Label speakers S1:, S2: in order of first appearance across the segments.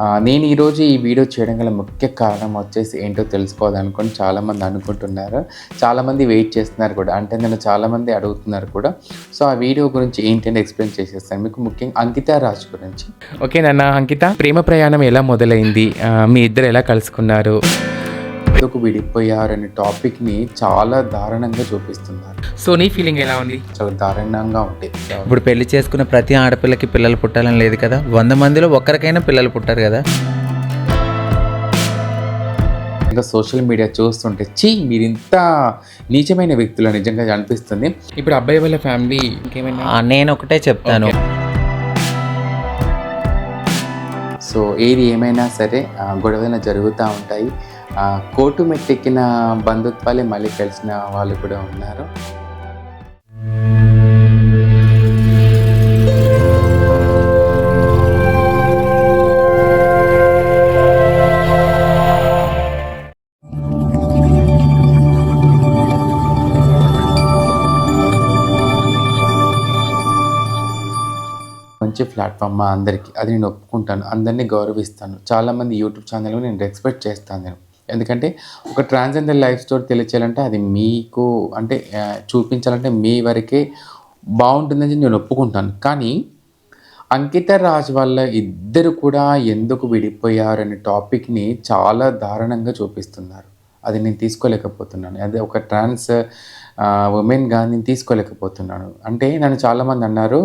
S1: నేను ఈరోజు ఈ వీడియో చేయడం గల ముఖ్య కారణం వచ్చేసి ఏంటో తెలుసుకోవాలనుకొని చాలామంది అనుకుంటున్నారు. చాలామంది వెయిట్ చేస్తున్నారు కూడా. అంటే నేను చాలామంది అడుగుతున్నారు కూడా. సో ఆ వీడియో గురించి ఏంటని ఎక్స్ప్లెయిన్ చేసేస్తాను. మీకు ముఖ్యంగా అంకిత రాజ్ గురించి.
S2: ఓకే నాన్న అంకిత. ప్రేమ ప్రయాణం ఎలా మొదలైంది? మీ ఇద్దరు ఎలా కలుసుకున్నారు?
S1: ఎందుకు విడిపోయారనే టాపిక్ని చాలా దారుణంగా చూపిస్తున్నారు.
S2: సో నీ ఫీలింగ్ ఎలా ఉంది?
S1: చాలా దారుణంగా ఉంటాయి
S3: ఇప్పుడు పెళ్ళి చేసుకున్న ప్రతి ఆడపిల్లకి పిల్లలు పుట్టాలని లేదు కదా? వంద మందిలో ఒక్కరికైనా పిల్లలు పుట్టారు కదా?
S1: ఇంకా సోషల్ మీడియా చూస్తుంటే చీ మీరు ఇంత నీచమైన వ్యక్తులు నిజంగా అనిపిస్తుంది.
S2: ఇప్పుడు అబ్బాయి వాళ్ళ ఫ్యామిలీ ఇంకేమైనా?
S3: నేను ఒకటే చెప్తాను.
S1: సో ఏది ఏమైనా సరే గొడవలు జరుగుతూ ఉంటాయి. కోటు మెట్టెక్కిన బంధుత్వాలే మళ్ళీ కలిసిన వాళ్ళు కూడా ఉన్నారు. మంచి ప్లాట్ఫామ్ మా అందరికీ. అది నేను ఒప్పుకుంటాను. అందరినీ గౌరవిస్తాను. చాలామంది యూట్యూబ్ ఛానల్ నేను రెస్పెక్ట్ చేస్తాను నేను. ఎందుకంటే ఒక ట్రాన్స్జెండర్ లైఫ్ స్టోరీ తెలియచేయాలంటే అది మీకు అంటే చూపించాలంటే మీ వరకే బాగుంటుందని నేను ఒప్పుకుంటాను. కానీ అంకిత రాజ్ వల్ల ఇద్దరు కూడా ఎందుకు విడిపోయారనే టాపిక్ని చాలా దారుణంగా చూపిస్తున్నారు. అది నేను తీసుకోలేకపోతున్నాను. అదే ఒక ట్రాన్స్ ఉమెన్గా నేను తీసుకోలేకపోతున్నాను. అంటే నన్ను చాలామంది అన్నారు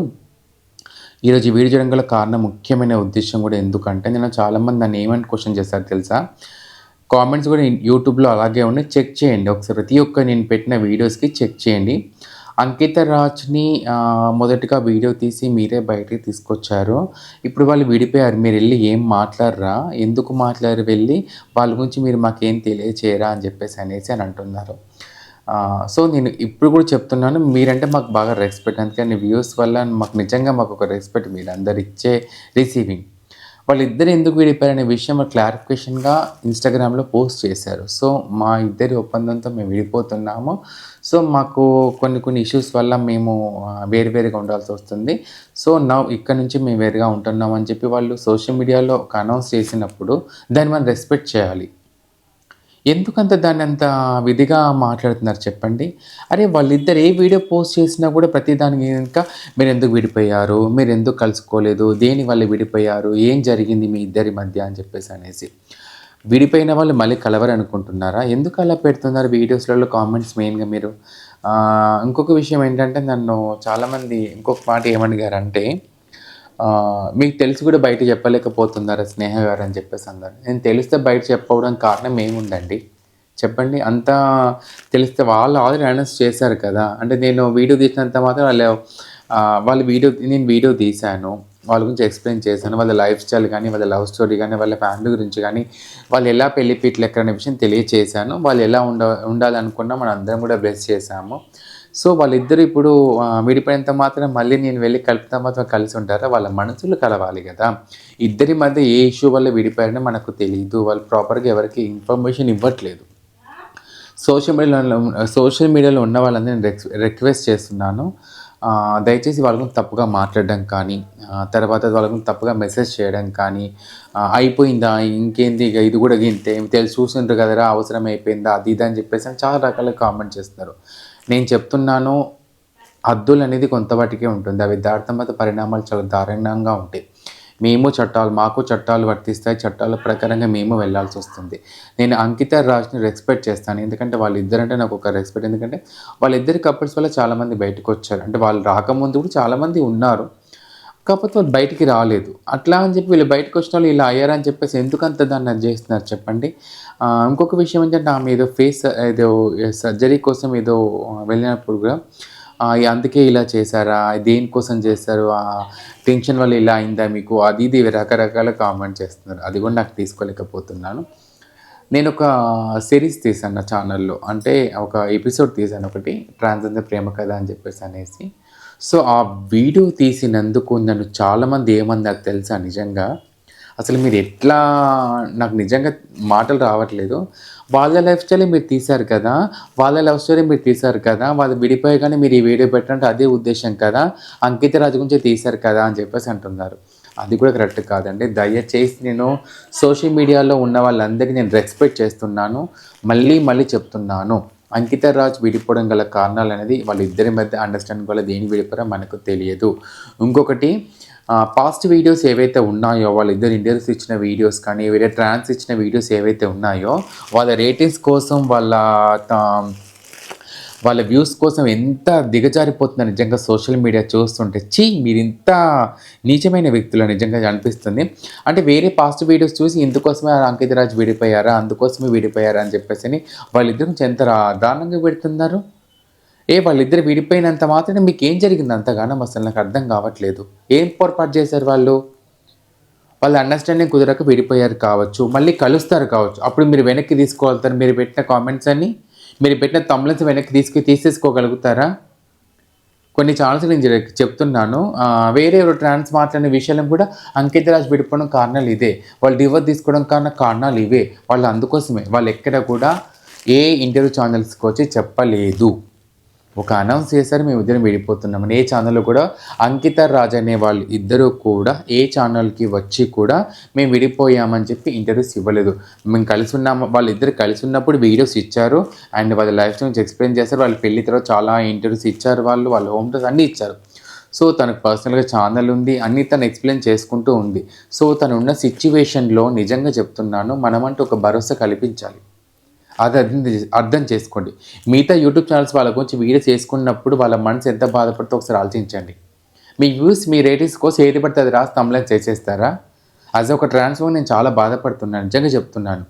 S1: ఈరోజు వీడియో చేయడం గల కారణం ముఖ్యమైన ఉద్దేశం కూడా ఎందుకంటే నేను చాలామంది నన్ను ఏమని క్వశ్చన్ చేస్తారు తెలుసా? కామెంట్స్ కూడా యూట్యూబ్లో అలాగే ఉన్నాయి. చెక్ చేయండి. ఒకసారి ప్రతి ఒక్క నేను పెట్టిన వీడియోస్కి చెక్ చేయండి. అంకిత రాజ్ని మొదటిగా మొదటగా వీడియో తీసి మీరే బయటికి తీసుకొచ్చారు. ఇప్పుడు వాళ్ళు విడిపోయారు. మీరు వెళ్ళి ఏం మాట్లాడరా? ఎందుకు మాట్లాడారు వెళ్ళి? వాళ్ళ గురించి మీరు మాకేం తెలియచేయరా అని చెప్పేసి అనేసి అని అంటున్నారు. సో నేను ఇప్పుడు కూడా చెప్తున్నాను. మీరంటే మాకు బాగా రెస్పెక్ట్ అందుకని వ్యూస్ వల్ల మాకు నిజంగా మాకు ఒక రెస్పెక్ట్ మీరు అందరు ఇచ్చే రిసీవింగ్ వాళ్ళిద్దరు ఎందుకు విడిపోయారనే విషయం క్లారిఫికేషన్గా ఇన్స్టాగ్రామ్లో పోస్ట్ చేశారు. సో మా ఇద్దరి ఒప్పందంతో మేము విడిపోతున్నాము. సో మాకు కొన్ని కొన్ని ఇష్యూస్ వల్ల మేము వేరువేరుగా వేరు వేరుగా ఉండాల్సి వస్తుంది. సో నా ఇక్కడ నుంచి మేము వేరుగా ఉంటున్నాం అని చెప్పి వాళ్ళు సోషల్ మీడియాలో ఒక అనౌన్స్ చేసినప్పుడు దాన్ని మనం రెస్పెక్ట్ చేయాలి. ఎందుకంత దాన్ని అంత విధిగా మాట్లాడుతున్నారు చెప్పండి? అరే వాళ్ళిద్దరు ఏ వీడియో పోస్ట్ చేసినా కూడా ప్రతి దానికి ఇంకా మీరు ఎందుకు విడిపోయారు? మీరు ఎందుకు కలుసుకోలేదు? దేని వల్ల విడిపోయారు? ఏం జరిగింది మీ ఇద్దరి మధ్య అని చెప్పేసి అనేసి. విడిపోయిన వాళ్ళు మళ్ళీ కలవరు అనుకుంటున్నారా ఎందుకు అలా పెడుతున్నారు వీడియోస్లలో కామెంట్స్ మెయిన్గా మీరు? ఇంకొక విషయం ఏంటంటే నన్ను చాలామంది ఇంకొక మాట ఏమడిగారంటే ఆ, మీకు తెలిసి కూడా బయట చెప్పలేకపోతున్నారు స్నేహ గారు అని చెప్పేసి అన్నారు నేను తెలిస్తే బయట చెప్పవడం కారణం ఏముందండి? చెప్పండి. అంతా తెలిస్తే వాళ్ళు ఆల్రెడీ అనౌన్స్ చేశారు కదా. అంటే నేను వీడియో తీసినంత మాత్రం వాళ్ళు వాళ్ళు వీడియో నేను వీడియో తీశాను. వాళ్ళ గురించి ఎక్స్ప్లెయిన్ చేశాను. వాళ్ళ లైఫ్ స్టైల్ కానీ వాళ్ళ లవ్ స్టోరీ కానీ వాళ్ళ ఫ్యామిలీ గురించి కానీ వాళ్ళు ఎలా పెళ్ళి పీటలు ఎక్కడనే విషయం తెలియచేశాను. వాళ్ళు ఎలా ఉండ ఉండాలనుకున్నా మనం అందరం కూడా బ్లెస్ చేశాము. సో వాళ్ళిద్దరు ఇప్పుడు విడిపోయినంత మాత్రం మళ్ళీ నేను వెళ్ళి కలిపితే మాత్రం కలిసి ఉంటారా? వాళ్ళ మనసులు కలవాలి కదా. ఇద్దరి మధ్య ఏ ఇష్యూ వల్ల విడిపోయారని మనకు తెలియదు వాళ్ళు ప్రాపర్గా ఎవరికి ఇన్ఫర్మేషన్ ఇవ్వట్లేదు. సోషల్ మీడియాలో సోషల్ మీడియాలో ఉన్న వాళ్ళందరూ నేను రిక్వెస్ట్ రిక్వెస్ట్ చేస్తున్నాను. దయచేసి వాళ్ళకు తప్పుగా మాట్లాడడం కానీ తర్వాత వాళ్ళని తప్పుగా మెసేజ్ చేయడం కానీ అయిపోయిందా? ఇంకేంది? ఇక ఇది కూడా ఇంతే. తెలిసి చూస్తుంటారు కదరా అవసరం అయిపోయిందా అది ఇది అని చెప్పేసి చాలా రకాల కామెంట్ చేస్తున్నారు. నేను చెప్తున్నాను హద్దులు అనేది కొంతవాటికే ఉంటుంది. అవి దాటిన తర్వాత పరిణామాలు చాలా దారుణంగా ఉంటాయి. మేము చట్టాలు మాకు చట్టాలు వర్తిస్తాయి. చట్టాల ప్రకారంగా మేము వెళ్ళాల్సి వస్తుంది. నేను అంకిత రాజ్ని రెస్పెక్ట్ చేస్తాను. ఎందుకంటే వాళ్ళిద్దరంటే నాకు ఒక రెస్పెక్ట్ ఎందుకంటే వాళ్ళిద్దరి కపుల్స్ వల్ల చాలామంది బయటకు వచ్చారు. అంటే వాళ్ళు రాకముందు కూడా చాలామంది ఉన్నారు. కాకపోతే వాళ్ళు బయటికి రాలేదు. అట్లా అని చెప్పి వీళ్ళు బయటకు వచ్చిన వాళ్ళు ఇలా అయ్యారని చెప్పేసి ఎందుకు అంత దాన్ని అది చేస్తున్నారు చెప్పండి. ఇంకొక విషయం ఏంటంటే ఆమె ఏదో ఫేస్ ఏదో సర్జరీ కోసం ఏదో వెళ్ళినప్పుడు కూడా అందుకే ఇలా చేశారా దేనికోసం చేశారు ఆ టెన్షన్ వల్ల ఇలా అయిందా మీకు? అది ఇది రకరకాల కామెంట్ చేస్తున్నారు. అది కూడా నాకు తీసుకోలేకపోతున్నాను. నేను ఒక సిరీస్ తీసాను నా ఛానల్లో అంటే ఒక ఎపిసోడ్ తీసాను ఒకటి ట్రాన్స్జెండర్ ప్రేమ కథ అని చెప్పేసి అనేసి. సో ఆ వీడియో తీసినందుకు నన్ను చాలామంది ఏమన్నారు తెలుసా నిజంగా? అసలు మీరు ఎట్లా నాకు నిజంగా మాటలు రావట్లేదు. వాళ్ళ లైఫ్ స్టైల్ మీరు తీశారు కదా? వాళ్ళ లవ్ స్టోరీ మీరు తీశారు కదా? వాళ్ళు విడిపోయగానే మీరు ఈ వీడియో పెట్టడం అదే ఉద్దేశం కదా? అంకిత రాజు గురించి తీశారు కదా? అని చెప్పేసి అంటున్నారు. అది కూడా కరెక్ట్ కాదండి. దయచేసి నేను సోషల్ మీడియాలో ఉన్న వాళ్ళందరికీ నేను రెస్పెక్ట్ చేస్తున్నాను. మళ్ళీ మళ్ళీ చెప్తున్నాను. అంకిత రాజ్ విడిపోవడం గల కారణాలు అనేది వాళ్ళిద్దరి మధ్య అండర్స్టాండింగ్ వల్ల దేని విడిపోయారో మనకు తెలియదు. ఇంకొకటి పాస్ట్ వీడియోస్ ఏవైతే ఉన్నాయో వాళ్ళిద్దరు ఇంటర్వ్యూస్ ఇచ్చిన వీడియోస్ కానీ వేరే ట్రాన్స్ ఇచ్చిన వీడియోస్ ఏవైతే ఉన్నాయో వాళ్ళ రేటింగ్స్ కోసం వాళ్ళ వాళ్ళ వ్యూస్ కోసం ఎంత దిగజారిపోతుందో నిజంగా సోషల్ మీడియా చూస్తుంటే చీ మీరు ఇంత నీచమైన వ్యక్తులు నిజంగా అనిపిస్తుంది. అంటే వేరే పాస్ట్ వీడియోస్ చూసి ఇందుకోసమే అంకిత రాజ్ విడిపోయారా అందుకోసమే విడిపోయారా అని చెప్పేసి అని వాళ్ళిద్దరు ఎంత దారుణంగా పెడుతున్నారు ఏ వాళ్ళిద్దరు విడిపోయినంత మాత్రమే మీకు ఏం జరిగింది? అంతగానం అసలు నాకు అర్థం కావట్లేదు. ఏం పొరపాటు చేశారు వాళ్ళు? వాళ్ళ అండర్స్టాండింగ్ కుదరక విడిపోయారు కావచ్చు మళ్ళీ కలుస్తారు కావచ్చు. అప్పుడు మీరు వెనక్కి తీసుకోగలుగుతారు మీరు పెట్టిన కామెంట్స్ అన్ని. మీరు పెట్టిన తమ్లెన్స్ వెనక్కి తీసుకు తీసేసుకోగలుగుతారా? కొన్ని ఛానల్స్ నేను చెప్తున్నాను. వేరే ఎవరు ట్రాన్స్ మాట్లాడిన విషయాలను కూడా అంకితరాజ్ విడిపోవడం కారణాలు ఇదే. వాళ్ళు డివోర్స్ తీసుకోవడం కారణ కారణాలు ఇవే. వాళ్ళు అందుకోసమే. వాళ్ళు ఎక్కడ కూడా ఏ ఇంటర్వ్యూ ఛానల్స్కి వచ్చి చెప్పలేదు. ఒక అనౌన్స్ చేశారు మేము ఇద్దరం విడిపోతున్నామని ఏ ఛానల్లో కూడా అంకిత రాజ్ అనే వాళ్ళు ఇద్దరు కూడా ఏ ఛానల్కి వచ్చి కూడా మేము విడిపోయామని చెప్పి ఇంటర్వ్యూస్ ఇవ్వలేదు. మేము కలిసి ఉన్నాము వాళ్ళిద్దరు కలిసి ఉన్నప్పుడు వీడియోస్ ఇచ్చారు అండ్ వాళ్ళ లైఫ్ నుంచి ఎక్స్ప్లెయిన్ చేశారు. వాళ్ళ పెళ్ళి తర్వాత చాలా ఇంటర్వ్యూస్ ఇచ్చారు వాళ్ళు వాళ్ళ హోమ్ టూర్స్ అన్నీ ఇచ్చారు. సో తనకు పర్సనల్గా ఛానల్ ఉంది అన్నీ తను ఎక్స్ప్లెయిన్ చేసుకుంటూ ఉంది. సో తనున్న సిచ్యువేషన్లో నిజంగా చెప్తున్నాను మనమంటూ ఒక భరోసా కల్పించాలి. అది అర్థం చే- అర్థం చేసుకోండి. మిగతా యూట్యూబ్ ఛానల్స్ వాళ్ళ గురించి వీడియోస్ చేసుకున్నప్పుడు వాళ్ళ మనసు ఎంత బాధపడుతుందో ఒకసారి ఆలోచించండి. మీ వ్యూస్ మీ రేటింగ్స్ కోసం ఏది పడితే అది రాసి తమ్లైన్ చేసేస్తారా? అది ఒక ట్రాన్స్ఫర్ నేను చాలా బాధపడుతున్నాను నిజంగా చెప్తున్నాను.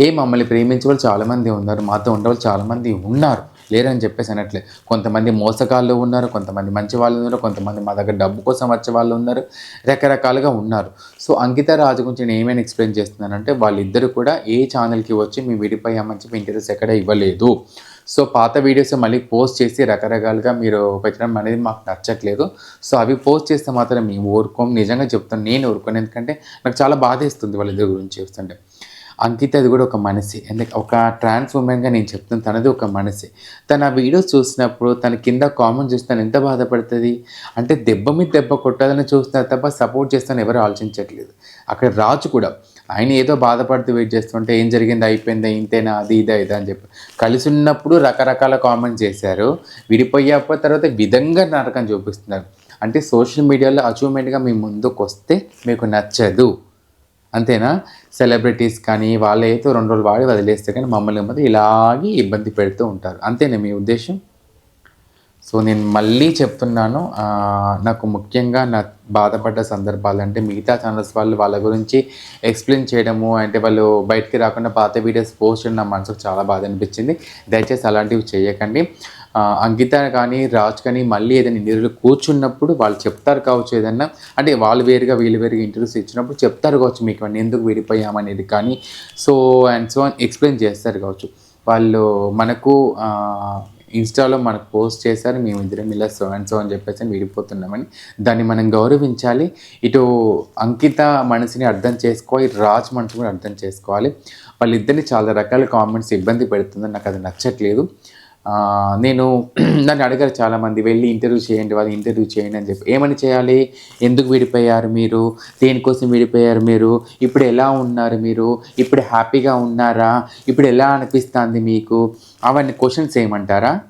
S1: ఏ మమ్మల్ని ప్రేమించే వాళ్ళు చాలామంది ఉన్నారు మాతో ఉండేవాళ్ళు చాలామంది ఉన్నారు. లేరని చెప్పేసి అనట్లే. కొంతమంది మోసగాళ్ళు ఉన్నారు కొంతమంది మంచి వాళ్ళు ఉన్నారు కొంతమంది మా దగ్గర డబ్బు కోసం వచ్చే వాళ్ళు ఉన్నారు రకరకాలుగా ఉన్నారు. సో అంకిత రాజు గురించి నేను ఏమైనా ఎక్స్ప్లెయిన్ చేస్తున్నానంటే వాళ్ళిద్దరు కూడా ఏ ఛానల్కి వచ్చి మేము విడిపోయామని చెప్పి ఇంటర్వ్యూస్ ఎక్కడ ఇవ్వలేదు. సో పాత వీడియోస్ మళ్ళీ పోస్ట్ చేసి రకరకాలుగా మీరు పెట్టడం అనేది మాకు నచ్చట్లేదు. సో అవి పోస్ట్ చేస్తే మాత్రం మేము ఊరుకోం నిజంగా చెప్తాను నేను ఊరుకోను. ఎందుకంటే నాకు చాలా బాధేస్తుంది వాళ్ళిద్దరి గురించి చూస్తుంటే అంకిత అది కూడా ఒక మనసే. ఎందుకు? ఒక ట్రాన్స్ ఉమెన్గా నేను చెప్తాను తనది ఒక మనసే. తన ఆ వీడియోస్ చూసినప్పుడు తన కింద కామెంట్ చూస్తే ఎంత బాధపడుతుంది? అంటే దెబ్బ మీద దెబ్బ కొట్టాలని చూస్తున్నా తప్ప సపోర్ట్ చేస్తాను ఎవరు ఆలోచించట్లేదు. అక్కడ రాజు కూడా ఆయన ఏదో బాధపడుతూ వెయిట్ చేస్తుంటే ఏం జరిగింది? అయిపోయిందా? ఇంతేనా? అది ఇదా? ఇదా? అని చెప్పి. కలిసి ఉన్నప్పుడు రకరకాల కామెంట్స్ చేశారు. విడిపోయాక తర్వాత విధంగా నరకం చూపిస్తున్నారు. అంటే సోషల్ మీడియాలో అచీవ్మెంట్గా మీ ముందుకు వస్తే మీకు నచ్చదు. అంతేనా? సెలబ్రిటీస్ కానీ వాళ్ళు రెండు రోజులు వాడి వదిలేస్తే కానీ మమ్మల్ని మాత్రం ఇలాగే ఇబ్బంది పెడుతూ ఉంటారు. అంతేనా మీ ఉద్దేశం? సో నేను మళ్ళీ చెప్తున్నాను నాకు ముఖ్యంగా నా బాధపడ్డ సందర్భాలు అంటే మిగతా ఛానల్స్ వాళ్ళు వాళ్ళ గురించి ఎక్స్ప్లెయిన్ చేయడము అంటే వాళ్ళు బయటికి రాకుండా పాత వీడియోస్ పోస్ట్ చేయడం నా మనసుకు చాలా బాధ అనిపించింది. దయచేసి అలాంటివి చేయకండి. అంకిత కానీ రాజ్ కానీ మళ్ళీ ఏదైనా ఇంటర్వ్యూలో కూర్చున్నప్పుడు వాళ్ళు చెప్తారు కావచ్చు ఏదన్నా. అంటే వాళ్ళు వేరుగా వీళ్ళు వేరుగా ఇంటర్వ్యూస్ ఇచ్చినప్పుడు చెప్తారు కావచ్చు మీకు అన్నీ ఎందుకు విడిపోయామనేది కానీ. సో అండ్ సో ఎక్స్ప్లెయిన్ చేస్తారు కావచ్చు. వాళ్ళు మనకు ఇన్స్టాలో మనకు పోస్ట్ చేశారు మేము ఇద్దరం ఇలా సో అండ్ సో అని చెప్పేసి అని విడిపోతున్నామని. దాన్ని మనం గౌరవించాలి. ఇటు అంకిత మనసుని అర్థం చేసుకోవాలి రాజ్ మనసు కూడా అర్థం చేసుకోవాలి. వాళ్ళిద్దరిని చాలా రకాల కామెంట్స్ ఇబ్బంది పెడుతుందని నాకు అది నచ్చట్లేదు. నేను నన్ను అడిగారు చాలామంది వెళ్ళి ఇంటర్వ్యూ చేయండి వాళ్ళు ఇంటర్వ్యూ చేయండి అని చెప్పి. ఏమని చేయాలి? ఎందుకు విడిపోయారు మీరు? దేనికోసం విడిపోయారు మీరు? ఇప్పుడు ఎలా ఉన్నారు మీరు? ఇప్పుడు హ్యాపీగా ఉన్నారా? ఇప్పుడు ఎలా అనిపిస్తుంది మీకు? అవన్నీ క్వశ్చన్స్ ఏమంటారా?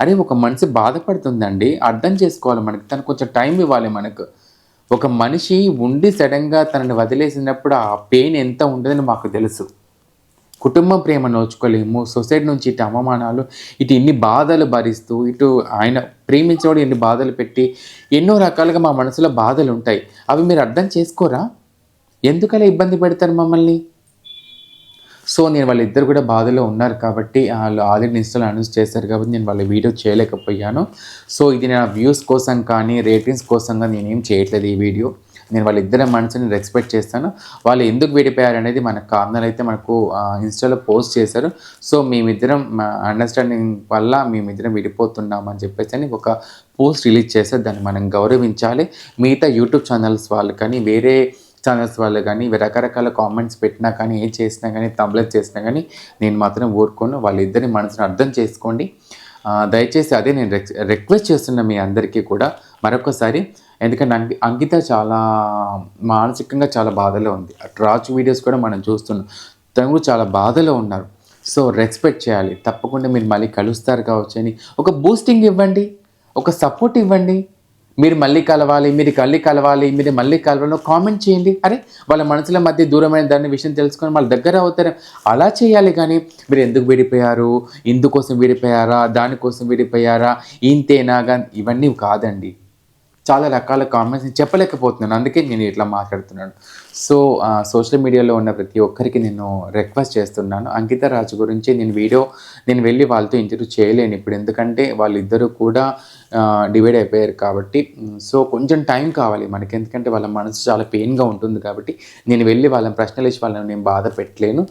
S1: అరే ఒక మనిషి బాధపడుతుందండి. అర్థం చేసుకోవాలి మనకి. తను కొంచెం టైం ఇవ్వాలి మనకు. ఒక మనిషి ఉండి సడన్గా తనని వదిలేసినప్పుడు ఆ పెయిన్ ఎంత ఉంటుందని మాకు తెలుసు. కుటుంబ ప్రేమ నోచుకోలేము సొసైటీ నుంచి ఇటు అవమానాలు ఇటు ఇన్ని బాధలు భరిస్తూ ఇటు ఆయన ప్రేమించేవాడు ఎన్ని బాధలు పెట్టి ఎన్నో రకాలుగా మా మనసులో బాధలు ఉంటాయి. అవి మీరు అర్థం చేసుకోరా? ఎందుకలా ఇబ్బంది పెడతారు మమ్మల్ని? సో నేను వాళ్ళిద్దరు కూడా బాధలో ఉన్నారు కాబట్టి వాళ్ళు ఆల్రెడీ ఇన్స్టాల్ అనౌన్స్ చేశారు కాబట్టి నేను వాళ్ళ వీడియో చేయలేకపోయాను. సో ఇది నా వ్యూస్ కోసం కానీ రేటింగ్స్ కోసం కానీ నేనేం చేయట్లేదు ఈ వీడియో. నేను వాళ్ళిద్దరి మనసుని రెస్పెక్ట్ చేస్తాను. వాళ్ళు ఎందుకు విడిపోయారు అనేది మన కారణాలు అయితే మనకు ఇన్స్టాలో పోస్ట్ చేశారు. సో మేమిద్దరం అండర్స్టాండింగ్ వల్ల మేమిద్దరం విడిపోతున్నాం అని చెప్పేసి అని ఒక పోస్ట్ రిలీజ్ చేస్తే దాన్ని మనం గౌరవించాలి. మిగతా యూట్యూబ్ ఛానల్స్ వాళ్ళు కానీ వేరే ఛానల్స్ వాళ్ళు కానీ రకరకాల కామెంట్స్ పెట్టినా కానీ ఏం చేసినా కానీ తంబ్లెట్ చేసినా కానీ నేను మాత్రం ఊరుకోను. వాళ్ళిద్దరి మనసును అర్థం చేసుకోండి. దయచేసి అదే నేను రిక్వెస్ట్ చేస్తున్న మీ అందరికీ కూడా మరొకసారి ఎందుకంటే అంకి అంకిత చాలా మానసికంగా చాలా బాధలో ఉంది. రాజు వీడియోస్ కూడా మనం చూస్తున్నాం. తను కూడా చాలా బాధలో ఉన్నారు. సో రెస్పెక్ట్ చేయాలి. తప్పకుండా మీరు మళ్ళీ కలుస్తారు కావచ్చు అని. ఒక బూస్టింగ్ ఇవ్వండి. ఒక సపోర్ట్ ఇవ్వండి. మీరు మళ్ళీ కలవాలి మీరు మళ్ళీ కలవాలి మీరు మళ్ళీ కలవాలని కామెంట్ చేయండి. అరే వాళ్ళ మనసుల మధ్య దూరమైన దాని విషయం తెలుసుకొని వాళ్ళ దగ్గర అవుతారు. అలా చేయాలి కానీ మీరు ఎందుకు విడిపోయారు? ఇందుకోసం విడిపోయారా? దానికోసం విడిపోయారా? ఇంతేనా? కానీ ఇవన్నీ కాదండి. చాలా రకాల కామెంట్స్ నేను చెప్పలేకపోతున్నాను. అందుకే నేను ఇట్లా మాట్లాడుతున్నాను. సో సోషల్ మీడియాలో ఉన్న ప్రతి ఒక్కరికి నేను రిక్వెస్ట్ చేస్తున్నాను. అంకిత రాజు గురించి నేను వీడియో నేను వెళ్ళి వాళ్ళతో ఇంటర్వ్యూ చేయలేను ఇప్పుడు. ఎందుకంటే వాళ్ళిద్దరూ కూడా డివైడ్ అయిపోయారు కాబట్టి సో కొంచెం టైం కావాలి మనకి. ఎందుకంటే వాళ్ళ మనసు చాలా పెయిన్గా ఉంటుంది కాబట్టి నేను వెళ్ళి వాళ్ళని ప్రశ్నలు ఇచ్చి వాళ్ళని నేను బాధ పెట్టలేను.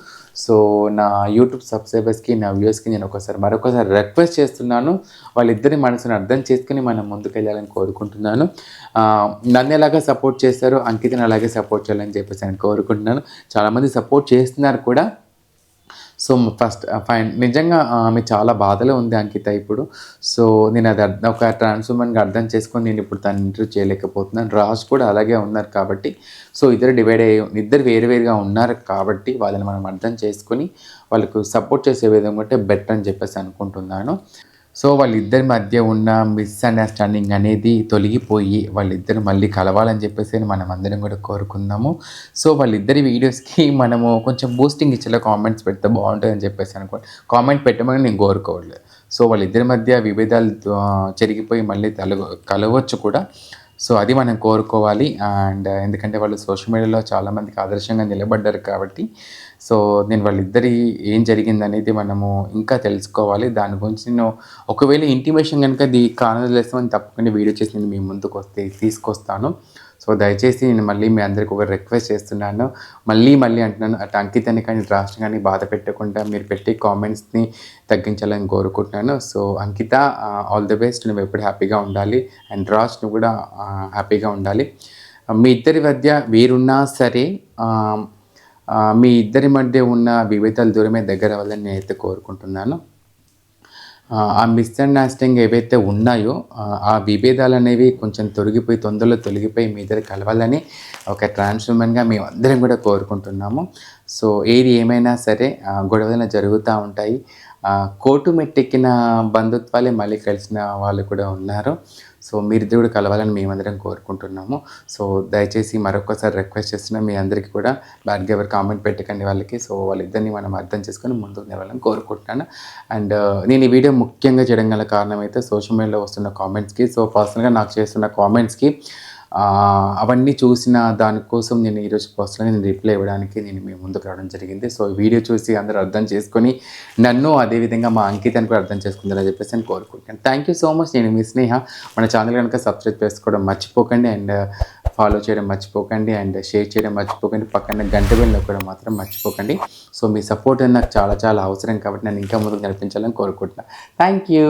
S1: సో నా యూట్యూబ్ సబ్స్క్రైబర్స్కి నా వ్యూస్కి నేను ఒకసారి మరొకసారి రిక్వెస్ట్ చేస్తున్నాను. వాళ్ళిద్దరి మనసుని అర్థం చేసుకుని మనం ముందుకెళ్ళాలని కోరుకుంటున్నాను. నన్ను ఎలాగ సపోర్ట్ చేస్తారో అంకితని అలాగే సపోర్ట్ చేయాలని చెప్పేసి నేను కోరుకుంటున్నాను. చాలామంది సపోర్ట్ చేస్తున్నారు కూడా. సో ఫస్ట్ ఫైన్ నిజంగా ఆమె చాలా బాధలో ఉంది అంకిత ఇప్పుడు. సో నేను అది అర్థం ఒక ట్రాన్స్ ఉమెన్గా అర్థం చేసుకొని నేను ఇప్పుడు తను ఇంటర్వ్యూ చేయలేకపోతున్నాను. రాజ్ కూడా అలాగే ఉన్నారు కాబట్టి సో ఇద్దరు డివైడ్ అయ్యి ఇద్దరు వేరువేరుగా ఉన్నారు కాబట్టి వాళ్ళని మనం అర్థం చేసుకొని వాళ్ళకు సపోర్ట్ చేసే విధంగా అంటే బెటర్ అని చెప్పేసి అనుకుంటున్నాను. సో వాళ్ళిద్దరి మధ్య ఉన్న మిస్అండర్స్టాండింగ్ అనేది తొలగిపోయి వాళ్ళిద్దరు మళ్ళీ కలవాలని చెప్పేసి మనం అందరం కూడా కోరుకుందాము. సో వాళ్ళిద్దరి వీడియోస్కి మనము కొంచెం బూస్టింగ్ ఇచ్చేలా కామెంట్స్ పెడితే బాగుంటుందని చెప్పేసి అనుకో కామెంట్ పెట్టమని నేను కోరుకోవట్లేదు. సో వాళ్ళిద్దరి మధ్య విభేదాలు జరిగిపోయి మళ్ళీ తలగ కలవచ్చు కూడా. సో అది మనం కోరుకోవాలి. అండ్ ఎందుకంటే వాళ్ళు సోషల్ మీడియాలో చాలామందికి ఆదర్శంగా నిలబడ్డారు కాబట్టి సో నేను వాళ్ళిద్దరి ఏం జరిగిందనేది మనము ఇంకా తెలుసుకోవాలి. దాని గురించి నేను ఒకవేళ ఇంటిమేషన్ కనుక ది కానలేస్తామని తప్పకుండా వీడియో చేసి నేను మీ ముందుకు వస్తే తీసుకొస్తాను. సో దయచేసి నేను మళ్ళీ మీ అందరికి ఒక రిక్వెస్ట్ చేస్తున్నాను. మళ్ళీ మళ్ళీ అంటున్నాను అటు అంకితని కానీ రాష్ట్రం కానీ బాధ పెట్టకుండా మీరు పెట్టే కామెంట్స్ని తగ్గించాలని కోరుకుంటున్నాను. So Ankita all the best. నువ్వు ఎప్పుడు హ్యాపీగా ఉండాలి. అండ్ రాజ్ నువ్వు కూడా హ్యాపీగా ఉండాలి. మీ ఇద్దరి మధ్య వీరున్నా సరే మీ ఇద్దరి మధ్య ఉన్న విభేదాలు దూరమే దగ్గర అవ్వాలని నేనైతే కోరుకుంటున్నాను. ఆ, మిస్అండర్స్టాండింగ్ ఏవైతే ఉన్నాయో ఆ, విభేదాలు అనేవి కొంచెం తొలగిపోయి తొందరలో తొలగిపోయి మీ ఇద్దరు కలవాలని ఒక ట్రాన్స్ఫర్మన్గా మేము అందరం కూడా కోరుకుంటున్నాము. సో ఏది ఏమైనా సరే గొడవలు జరుగుతూ ఉంటాయి. ఆ, కోర్టు మెట్టెక్కిన బంధుత్వాలే మళ్ళీ కలిసిన వాళ్ళు కూడా ఉన్నారు. సో మీరిద్దరు దేవుడు కలవాలని మేమందరం కోరుకుంటున్నాము. సో దయచేసి మరొకసారి రిక్వెస్ట్ చేస్తున్నా మీ అందరికీ కూడా బ్యాడ్గా ఎవరు కామెంట్ పెట్టకండి వాళ్ళకి. సో వాళ్ళిద్దరిని మనం అర్థం చేసుకొని ముందుకు నిలవాలని కోరుకుంటున్నాను. అండ్ నేను ఈ వీడియో ముఖ్యంగా చేయడం గల కారణం అయితే సోషల్ మీడియాలో వస్తున్న కామెంట్స్కి సో పర్సనల్గా నాకు చేస్తున్న కామెంట్స్కి అవన్నీ చూసిన దానికోసం నేను ఈరోజు పర్సనల్గా నేను రిప్లై ఇవ్వడానికి నేను మీ ముందుకు రావడం జరిగింది. సో వీడియో చూసి అందరూ అర్థం చేసుకొని నన్ను అదేవిధంగా మా అంకితాన్ని కూడా అర్థం చేసుకుందని చెప్పేసి నేను కోరుకుంటాను థ్యాంక్ యూ సో మచ్ నేను మీ స్నేహ మన ఛానల్ కనుక సబ్స్క్రైబ్ చేసుకోవడం మర్చిపోకండి అండ్ ఫాలో చేయడం మర్చిపోకండి అండ్ షేర్ చేయడం మర్చిపోకండి. పక్కన గంట వెళ్ళిన కూడా మాత్రం మర్చిపోకండి. సో మీ సపోర్ట్ నాకు చాలా చాలా అవసరం కాబట్టి నేను ఇంకా ముందుకు నడిపించాలని కోరుకుంటున్నాను. Thank you